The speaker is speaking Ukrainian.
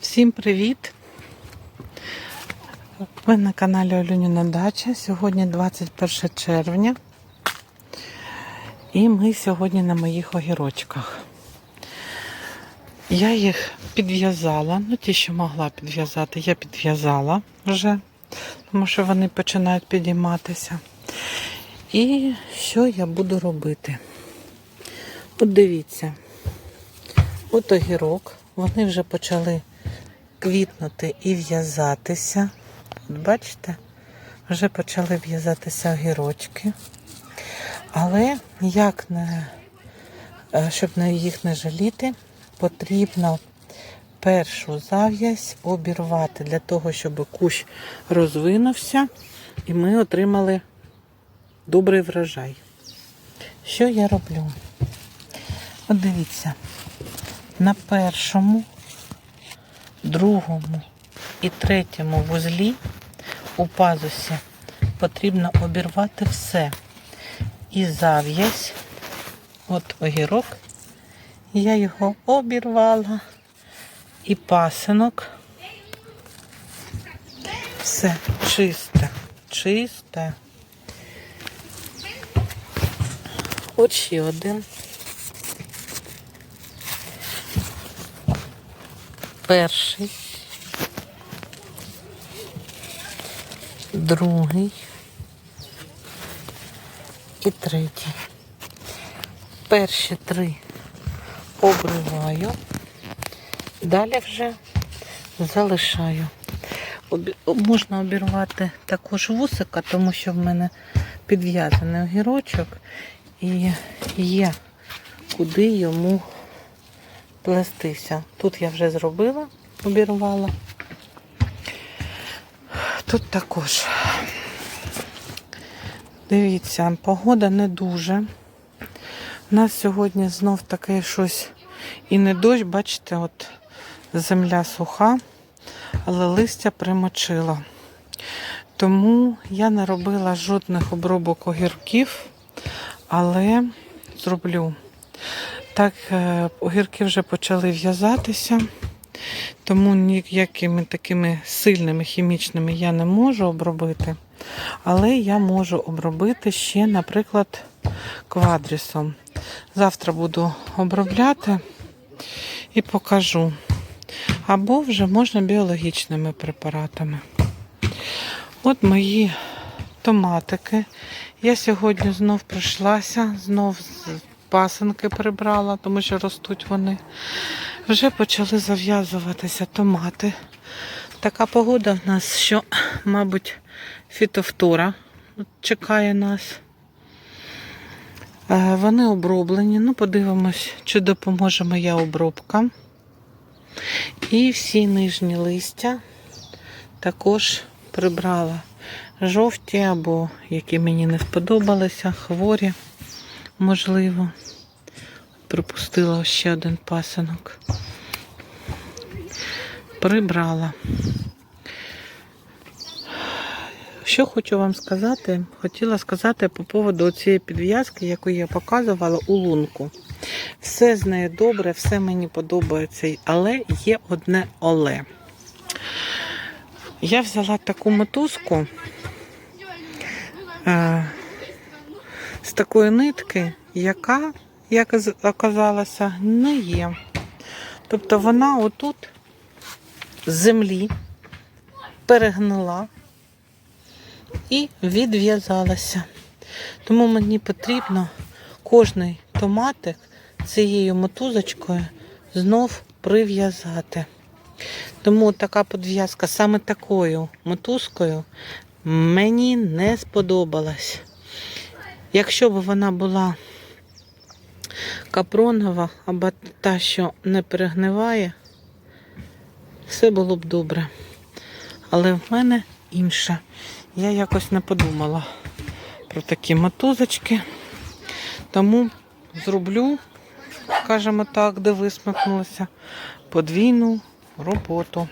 Всім привіт! Ви на каналі Олюніна Дача. Сьогодні 21 червня. І ми сьогодні на моїх огірочках. Я їх підв'язала, ну ті, що могла підв'язати, я підв'язала вже, тому що вони починають підійматися. І що я буду робити? От дивіться, от огірок, вони вже почали квітнути і в'язатися. От Бачите, вже почали в'язатися огірочки. Але як не, е, щоб їх не жаліти, потрібно першу зав'язь обірвати для того, щоб кущ розвинувся і ми отримали добрий врожай. Що я роблю? От дивіться, на першому, другому і третьому вузлі у пазусі потрібно обірвати все. І зав'язь, от огірок, я його обірвала, і пасинок. Все чисте, чисте. От ще один. Перший. Другий. І третій. Перші три обриваю. Далі вже залишаю. Обі- Можна обірвати також вусика, тому що в мене підв'язаний огірочок і є куди йому плестися. Тут я вже зробила, обірвала. Тут також. Дивіться, погода не дуже. У нас сьогодні знов таке щось і не дощ, бачите, от земля суха, але листя примочило. Тому я не робила жодних обробок огірків, але зроблю. Так, е, огірки вже почали в'язатися, тому ніякими такими сильними хімічними я не можу обробити. Але я можу обробити ще, наприклад, квадрісом. Завтра буду обробляти і покажу. Або вже можна біологічними препаратами. От мої томатики. Я сьогодні знов прийшлася, знов пасенки прибрала, тому що ростуть вони. Вже почали зав'язуватися томати. Така погода в нас, що, мабуть, фітофтора чекає нас. Е, Вони оброблені. Ну, подивимось, чи допоможе моя обробка. І всі нижні листя також прибрала. Жовті або які мені не сподобалися, хворі, можливо. Пропустила ще один пасинок. Прибрала. Що хочу вам сказати? Хотіла сказати по поводу цієї підв'язки, яку я показувала у лунку. Все з нею добре, все мені подобається, але є одне але. Я взяла таку мотузку е, з такої нитки, яка, як оказалося, не є. Тобто вона отут з землі перегнила і відв'язалася. Тому мені потрібно кожний томатик цією мотузочкою знов прив'язати. Тому така подв'язка саме такою мотузкою мені не сподобалась. Якщо б вона була капронова або та, що не перегниває, все було б добре. Але в мене інше. Я якось не подумала про такі мотузочки. Тому зроблю, скажімо так, де висмикнулося, подвійну роботу.